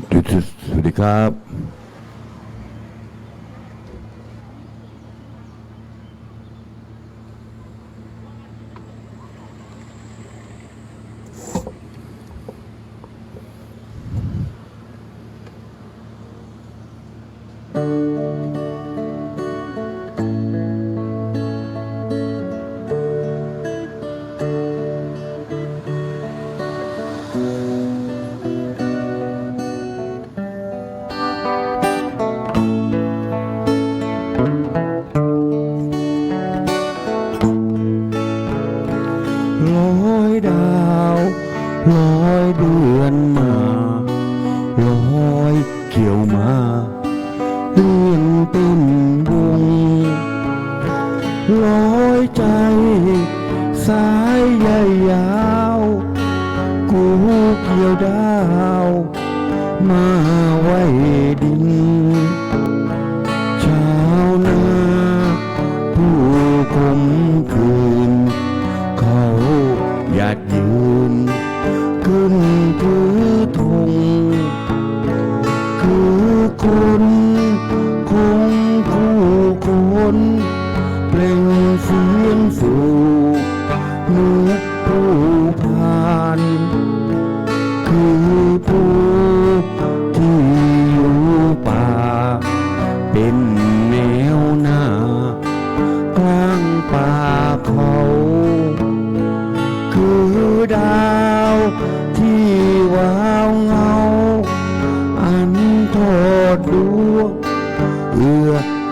สวัสดีครับ cơn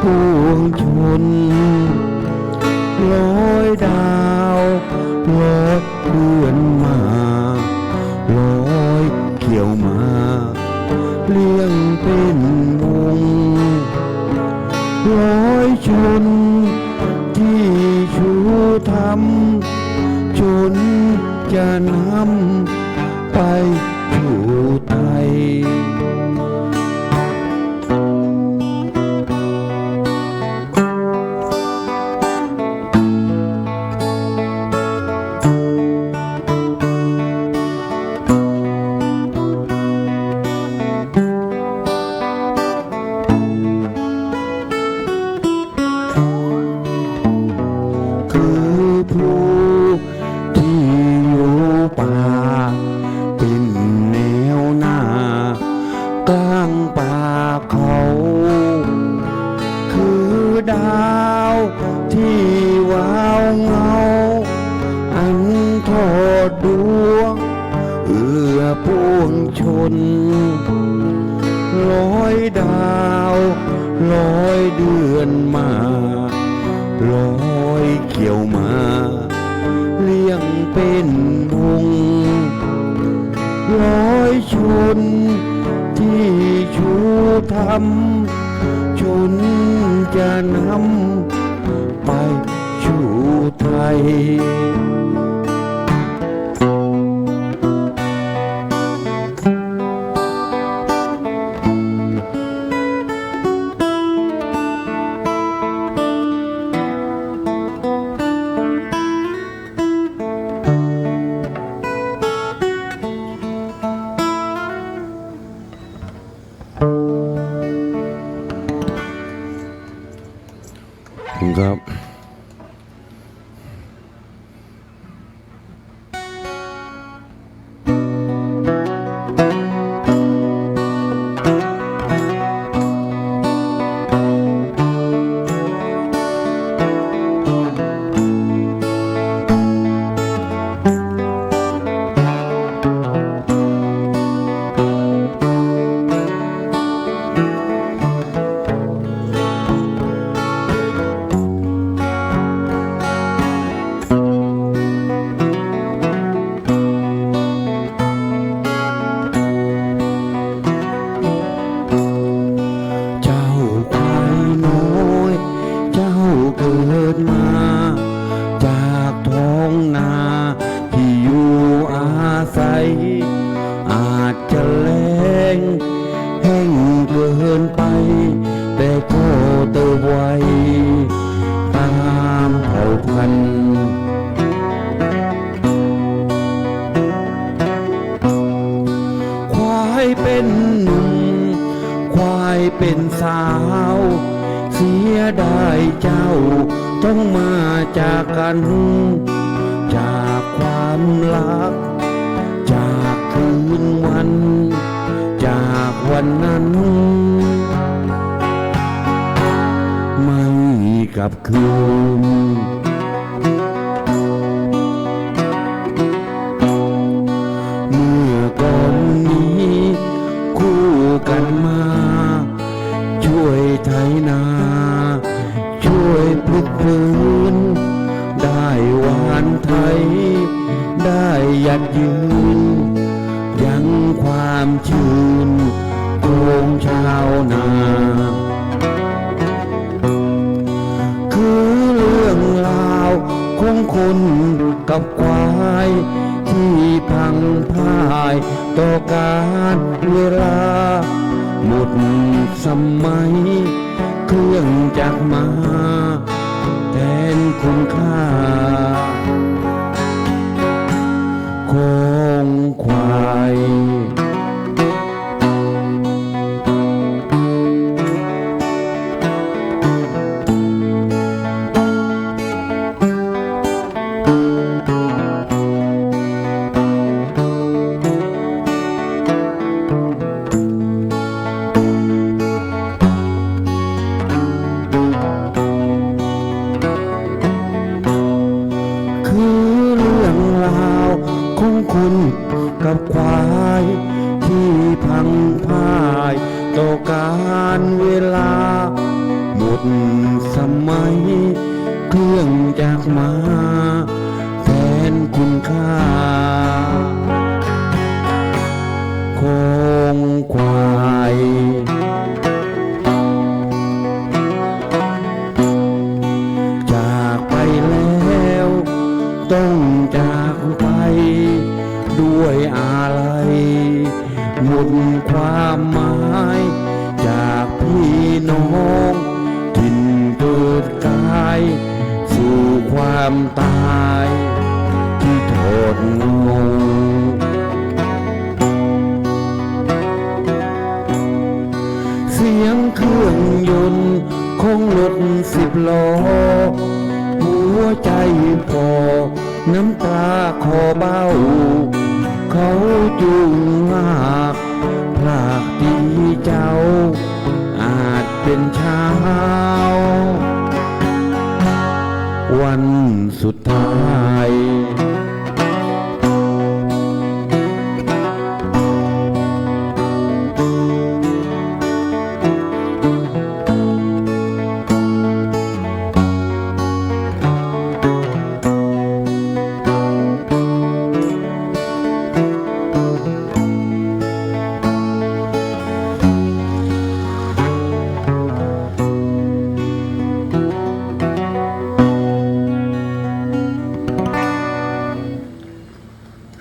ปวงชนร้อยดาว ลอยดาวลอยเดือนมาลอยเกี่ยวมา เลี้ยงเป็นวงลอยชนที่ชูธรรมชนจะนำไปชูไทย แต่โคเตไวตามเผ่าพันควายเป็นหนุ่มควายเป็นสาว เสียดายเจ้า ต้องมาจากกัน จากความรัก จากคืนวัน จากวันนั้น ก หมดสมัย เครื่องจักรมาแทนคุณค่า คงควาย อะไรหมดความหมายจากพี่น้องถิ่นเกิดกาย สู่ความตาย ที่โทษงงเสียงเครื่องยนต์ของรถสิบล้อหัวใจพอน้ำตาคอเบ้า เขาจูงลากพลากดีเจ้า อาจเป็นเช้า วันสุดท้าย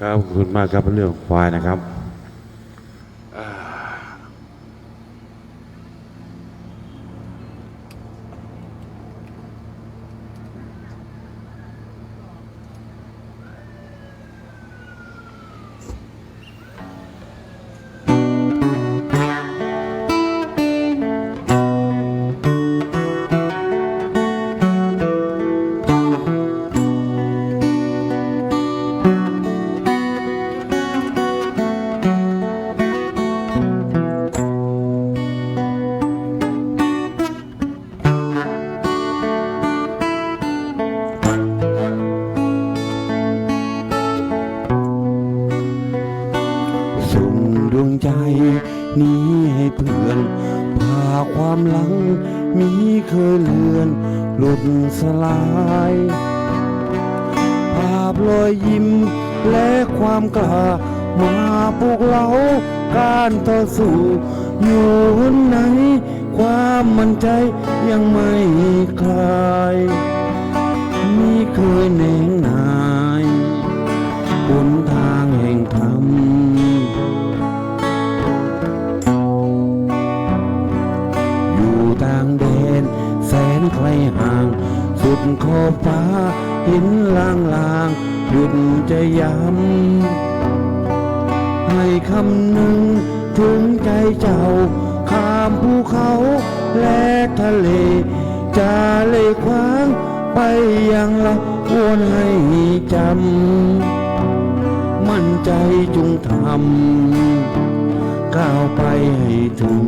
ครับขอบคุณมากครับเรื่องควายนะครับำ ให้คำหนึ่งถึงใจเจ้า ข้ามภูเขาและทะเล จะเลยคว้างไปยังละควรให้จำ มั่นใจจงทำ ก้าวไปให้ถึง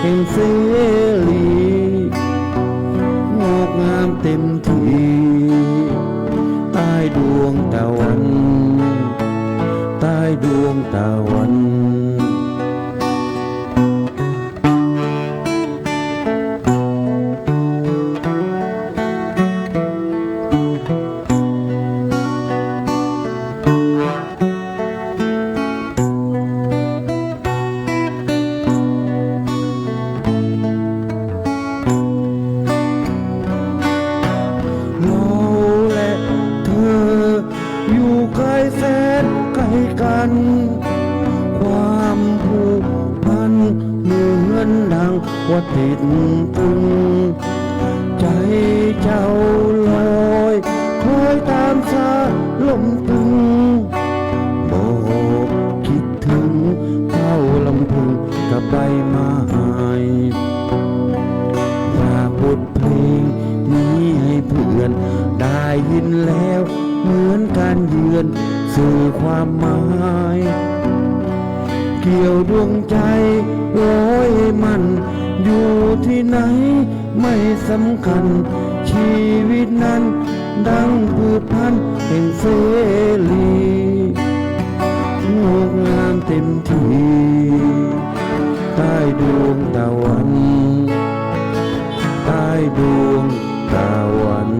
พันธุ์แห่งเสรีงอกงามเต็มที่ใต้ดวงตะวัน ใต้ดวงตะวัน ลมตึงบอกคิดถึงเฝ้าลำพึงกับใบไม้ฝากบทเพลงนี้ให้เพื่อน ได้ยินแล้วเหมือนการเยือนสื่อความหมายเกี่ยวดวงใจร้อยมัน อยู่ที่ไหนไม่สำคัญ ชีวิตนั้น ดังพืชพัน แห่งเสรีงดงามเต็มที่ใต้ดวงตะวันใต้ดวงตะวัน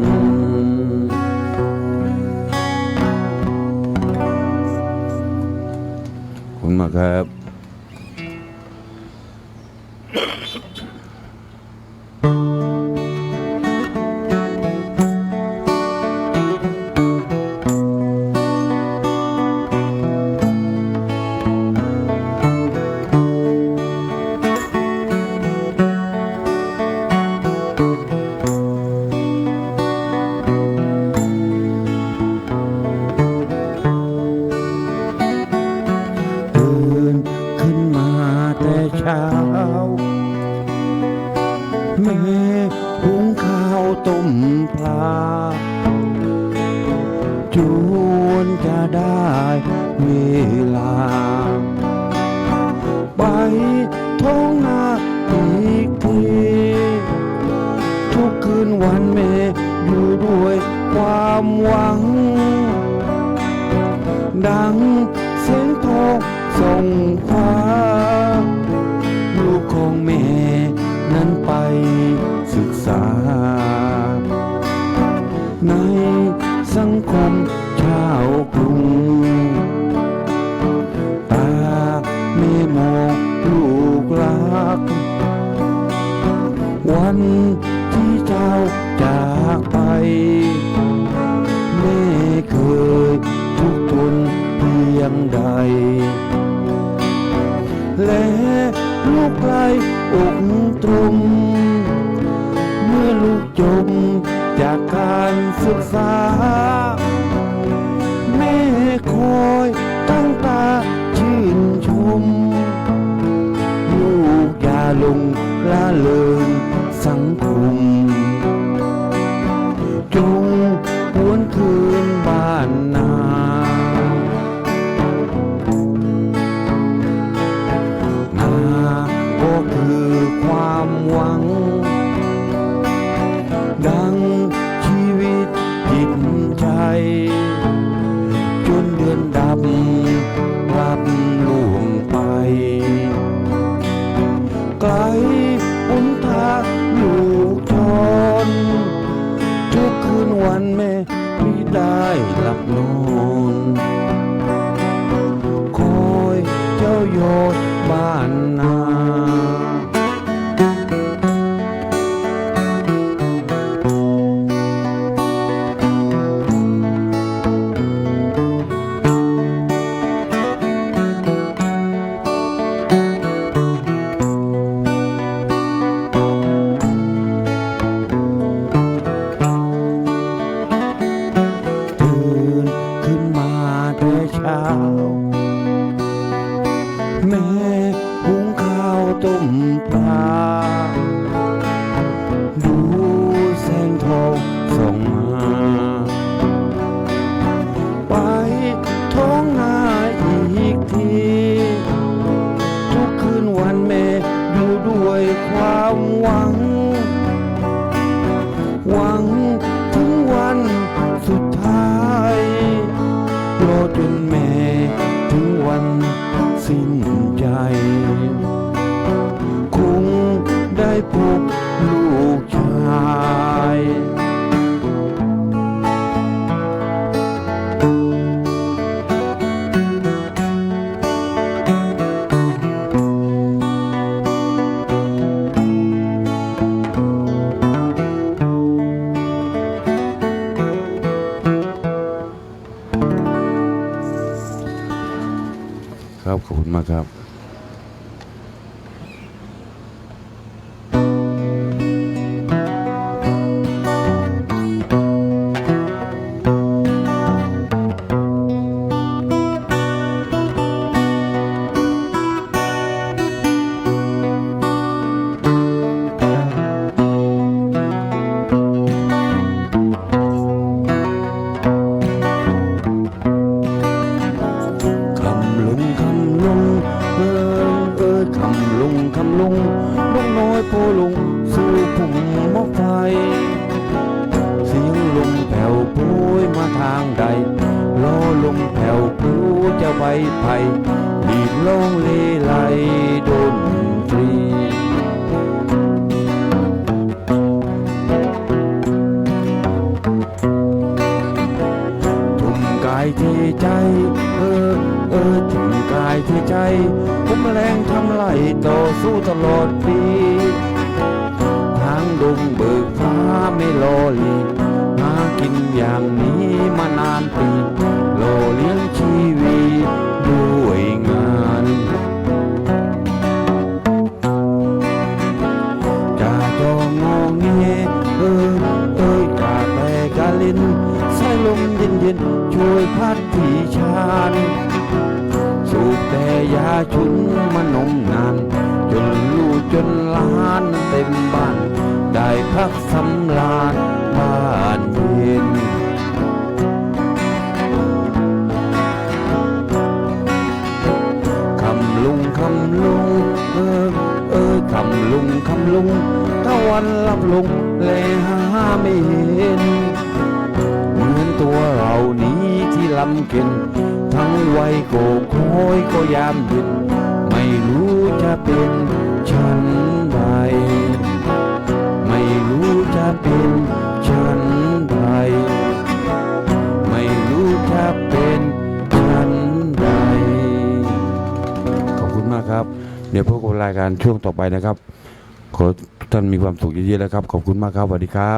คุณมากครับ ตื่ ดังเสียงทองส่งฟ้าลูกของแม่นั้นไปศึกษา ในสังคมชาว อกตรมเมื่อลูกจมจากการศึกษา แม่คอยตั้งตาชื่นชม ลูกอย่าลงละเลย ครับขอบคุณมากครับ โพลุงสู่พุ่มมอกไฟเสียงลมแผ่วโพยมาทางใดล้อลมแผ่วพูจะไว้ไผ่ดีดลงเลไลดนตรีทุ่มกายที่ใจ เออ เออทุ่มกายที่ใจผมแรงทำไล่ต่อสู้ตลอด อย่างนี้มานานปีโลเลี้ยงชีวิตด้วยงาน กาจองอเงเออเอ้ยกาแต่กาลินสายลมเย็นเย็นช่วยพัดที่ชานสูบแต่ยาชุนมานมนาน จนลูกจนล้านเต็มบ้าน ได้พักสำลานบ้าน คำลุงเออเออคำลุงคำลุงตะวันลับลงแลหาไม่เห็น เหมือนตัวเรานี้ที่ลำเก็นทั้งวัยโกโคอยก็ยามเย็นไม่รู้จะเป็นฉันใดไม่รู้จะเป็น ขอบคุณมากครับ เดี๋ยวพบกับรายการช่วงต่อไปนะครับ ขอทุกท่านมีความสุขเยอะๆนะครับ ขอบคุณมากครับสวัสดีครับ